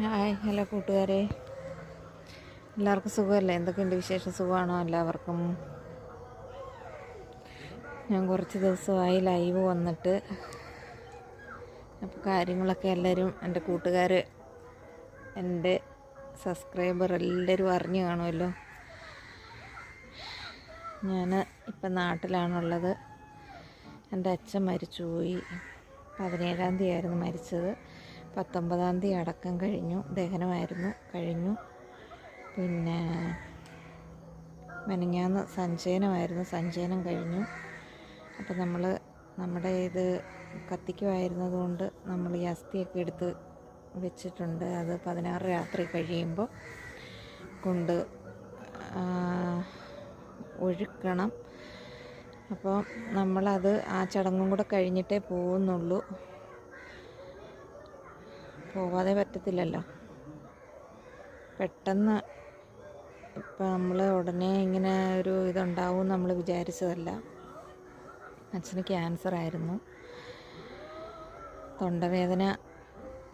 Hi hello കൂട്ടുകാരെ. എല്ലാവർക്കും സുഖമല്ലേ? എന്തൊക്കെയുണ്ട് വിശേഷം? സുഖമാണോ എല്ലാവർക്കും? ഞാൻ കുറച്ച് ദിവസമായി ലൈവ് വന്നിട്ട് അപ്പോൾ കാര്യങ്ങളൊക്കെ എല്ലാവരും എന്റെ കൂട്ടുകാർ എന്റെ സബ്സ്ക്രൈബർ എല്ലാവരും അറിഞ്ഞു കാണുമല്ലോ. ഞാൻ ഇപ്പം നാട്ടിലാണുള്ളത്. എന്റെ അച്ഛൻ മരിച്ചുപോയി. പതിനേഴാം തീയതി ആയിരുന്നു മരിച്ചത്. പത്തൊമ്പതാം തീയതി അടക്കം കഴിഞ്ഞു. ദഹനമായിരുന്നു. കഴിഞ്ഞു. പിന്നെ മെനങ്ങാന്ന് സഞ്ചയനമായിരുന്നു. സഞ്ചയനം കഴിഞ്ഞു. അപ്പോൾ നമ്മൾ നമ്മുടെ ഇത് കത്തിക്കുമായിരുന്നതുകൊണ്ട് നമ്മൾ ഈ അസ്ഥിയൊക്കെ എടുത്ത് വെച്ചിട്ടുണ്ട്. അത് പതിനാറ് രാത്രി കഴിയുമ്പോൾ കൊണ്ട് ഒഴുക്കണം. അപ്പോൾ നമ്മളത് ആ ചടങ്ങും കൂടെ കഴിഞ്ഞിട്ടേ പോകുന്നുള്ളൂ. പോവാതെ പറ്റത്തില്ലല്ലോ. പെട്ടെന്ന് ഇപ്പം നമ്മൾ ഉടനെ ഇങ്ങനെ ഒരു ഇതുണ്ടാവും നമ്മൾ വിചാരിച്ചതല്ല. അച്ഛന് ക്യാൻസർ ആയിരുന്നു. തൊണ്ടവേദന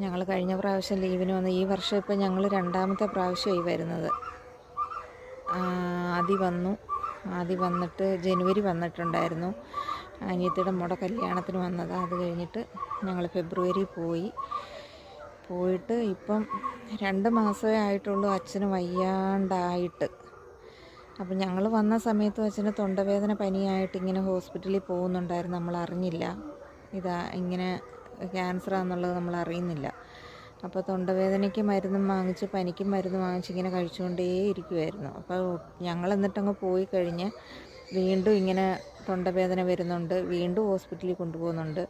ഞങ്ങൾ കഴിഞ്ഞ പ്രാവശ്യം ലീവിന് വന്ന് ഈ വർഷം ഇപ്പം ഞങ്ങൾ രണ്ടാമത്തെ പ്രാവശ്യമായി വരുന്നത്. ആദ്യം ആദി വന്നു. ആദ്യം വന്നിട്ട് ജനുവരി വന്നിട്ടുണ്ടായിരുന്നു. അനിയത്തിയുടെ മോടെ കല്യാണത്തിന് വന്നത്. അത് കഴിഞ്ഞിട്ട് ഞങ്ങൾ ഫെബ്രുവരി പോയി. പോയിട്ട് ഇപ്പം രണ്ട് മാസമേ ആയിട്ടുള്ളൂ അച്ഛന് വയ്യാണ്ടായിട്ട്. അപ്പം ഞങ്ങൾ വന്ന സമയത്ത് അച്ഛന് തൊണ്ടവേദന പനിയായിട്ട് ഇങ്ങനെ ഹോസ്പിറ്റലിൽ പോകുന്നുണ്ടായിരുന്നു. നമ്മൾ അറിഞ്ഞില്ല. ഇതാ ഇങ്ങനെ ക്യാൻസർ ആണെന്നുള്ളത് നമ്മൾ അറിയുന്നില്ല. അപ്പോൾ തൊണ്ടവേദനയ്ക്ക് മരുന്നും വാങ്ങിച്ച് പനിക്കും മരുന്ന് വാങ്ങിച്ച് ഇങ്ങനെ കഴിച്ചുകൊണ്ടേ ഇരിക്കുമായിരുന്നു അപ്പോൾ ഞങ്ങൾ എന്നിട്ടങ്ങ് പോയി കഴിഞ്ഞ് വീണ്ടും ഇങ്ങനെ തൊണ്ടവേദന വരുന്നുണ്ട്. വീണ്ടും ഹോസ്പിറ്റലിൽ കൊണ്ടുപോകുന്നുണ്ട്.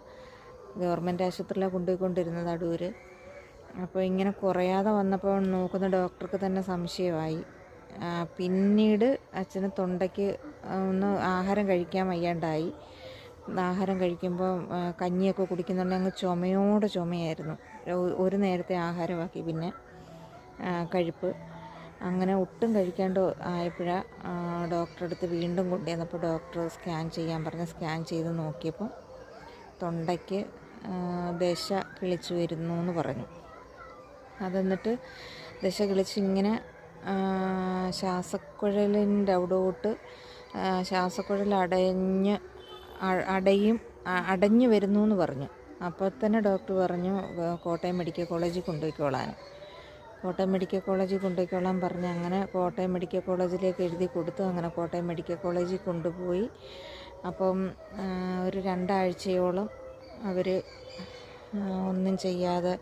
ഗവൺമെന്റ് ആശുപത്രിയിലാണ് കൊണ്ടുപോയിക്കൊണ്ടിരുന്നത് അടൂർ അപ്പോൾ ഇങ്ങനെ കുറയാതെ വന്നപ്പോൾ നോക്കുന്ന ഡോക്ടർക്ക് തന്നെ സംശയമായി. പിന്നീട് അച്ഛന് തൊണ്ടയ്ക്ക് ഒന്ന് ആഹാരം കഴിക്കാൻ വയ്യാണ്ടായി. ആഹാരം കഴിക്കുമ്പോൾ കഞ്ഞിയൊക്കെ കുടിക്കുന്നുണ്ടെങ്കിൽ അങ്ങ് ചുമയോടെ ചുമയായിരുന്നു. ഒരു നേരത്തെ ആഹാരമാക്കി പിന്നെ കഴിപ്പ്. അങ്ങനെ ഒട്ടും കഴിക്കാണ്ട് ആയപ്പോഴാണ് ഡോക്ടറെ അടുത്ത് വീണ്ടും കൊണ്ടുവന്നപ്പോൾ ഡോക്ടർ സ്കാൻ ചെയ്യാൻ പറഞ്ഞ് സ്കാൻ ചെയ്ത് നോക്കിയപ്പോൾ തൊണ്ടയ്ക്ക് ദശ കിളിച്ചു വരുന്നു എന്ന് പറഞ്ഞു. അതെന്നിട്ട് ദശ കിളിച്ച് ഇങ്ങനെ ആ, ശ്വാസക്കുഴലിന്റെ അവിടോട്ട് ശ്വാസക്കുഴൽ അടഞ്ഞ് അടയും അടഞ്ഞു വരുന്നു എന്ന് പറഞ്ഞു. അപ്പോൾ തന്നെ ഡോക്ടർ പറഞ്ഞു "വ- കോട്ടയം മെഡിക്കൽ കോളേജിൽ കൊണ്ടുപോയിക്കോളാൻ കോട്ടയം മെഡിക്കൽ കോളേജിൽ കൊണ്ടുപോയിക്കോളാൻ പറഞ്ഞ് അങ്ങനെ കോട്ടയം മെഡിക്കൽ കോളേജിലേക്ക് എഴുതി കൊടുത്തു. അങ്ങനെ കോട്ടയം മെഡിക്കൽ കോളേജിൽ കൊണ്ടുപോയി. അപ്പം ഒരു രണ്ടാഴ്ചയോളം അവർ ഒന്നും ചെയ്യാതെ